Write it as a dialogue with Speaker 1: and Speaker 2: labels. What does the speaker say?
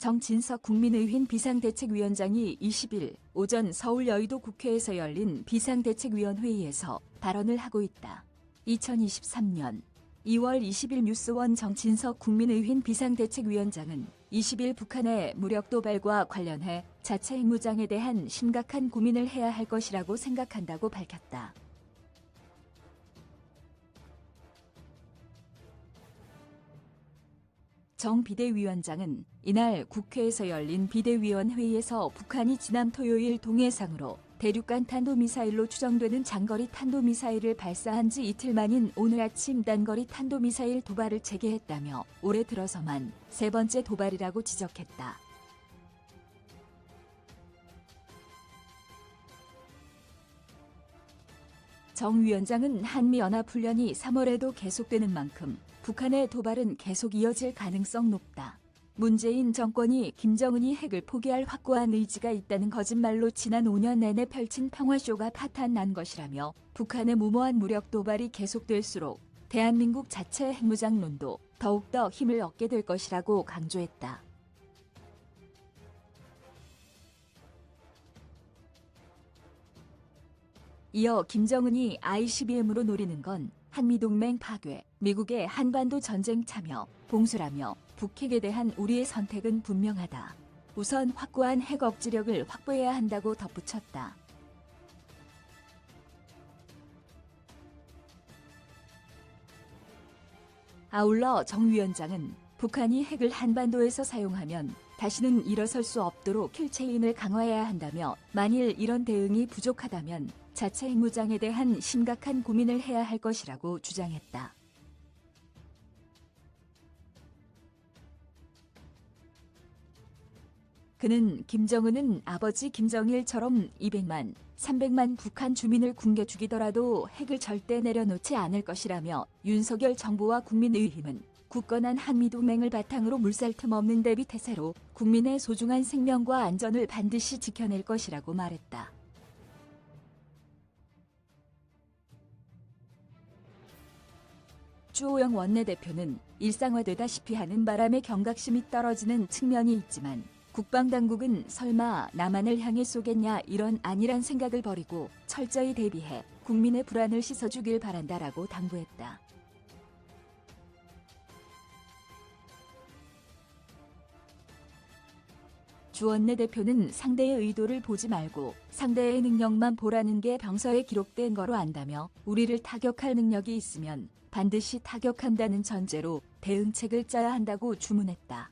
Speaker 1: 정진석 국민의힘 비상대책위원장이 20일 오전 서울 여의도 국회에서 열린 비상대책위원회의에서 발언을 하고 있다. 2023년 2월 20일 뉴스원 정진석 국민의힘 비상대책위원장은 20일 북한의 무력 도발과 관련해 자체 핵무장에 대한 심각한 고민을 해야 할 것이라고 생각한다고 밝혔다. 정 비대위원장은 이날 국회에서 열린 비대위원 회의에서 북한이 지난 토요일 동해상으로 대륙간 탄도미사일로 추정되는 장거리 탄도미사일을 발사한 지 이틀 만인 오늘 아침 단거리 탄도미사일 도발을 재개했다며 올해 들어서만 세 번째 도발이라고 지적했다. 정 위원장은 한미연합훈련이 3월에도 계속되는 만큼 북한의 도발은 계속 이어질 가능성 높다. 문재인 정권이 김정은이 핵을 포기할 확고한 의지가 있다는 거짓말로 지난 5년 내내 펼친 평화쇼가 파탄난 것이라며 북한의 무모한 무력 도발이 계속될수록 대한민국 자체 핵무장론도 더욱더 힘을 얻게 될 것이라고 강조했다. 이어 김정은이 ICBM으로 노리는 건 한미동맹 파괴, 미국의 한반도 전쟁 참여, 봉쇄라며 북핵에 대한 우리의 선택은 분명하다. 우선 확고한 핵 억지력을 확보해야 한다고 덧붙였다. 아울러 정 위원장은 북한이 핵을 한반도에서 사용하면 다시는 일어설 수 없도록 킬체인을 강화해야 한다며 만일 이런 대응이 부족하다면 자체 핵무장에 대한 심각한 고민을 해야 할 것이라고 주장했다. 그는 김정은은 아버지 김정일처럼 200만, 300만 북한 주민을 굶겨 죽이더라도 핵을 절대 내려놓지 않을 것이라며 윤석열 정부와 국민의힘은 굳건한 한미동맹을 바탕으로 물살 틈 없는 대비 태세로 국민의 소중한 생명과 안전을 반드시 지켜낼 것이라고 말했다. 주호영 원내대표는 일상화되다시피 하는 바람에 경각심이 떨어지는 측면이 있지만 국방당국은 설마 남한을 향해 쏘겠냐 이런 아니란 생각을 버리고 철저히 대비해 국민의 불안을 씻어주길 바란다라고 당부했다. 주원내 대표는 상대의 의도를 보지 말고 상대의 능력만 보라는 게 병서에 기록된 거로 안다며 우리를 타격할 능력이 있으면 반드시 타격한다는 전제로 대응책을 짜야 한다고 주문했다.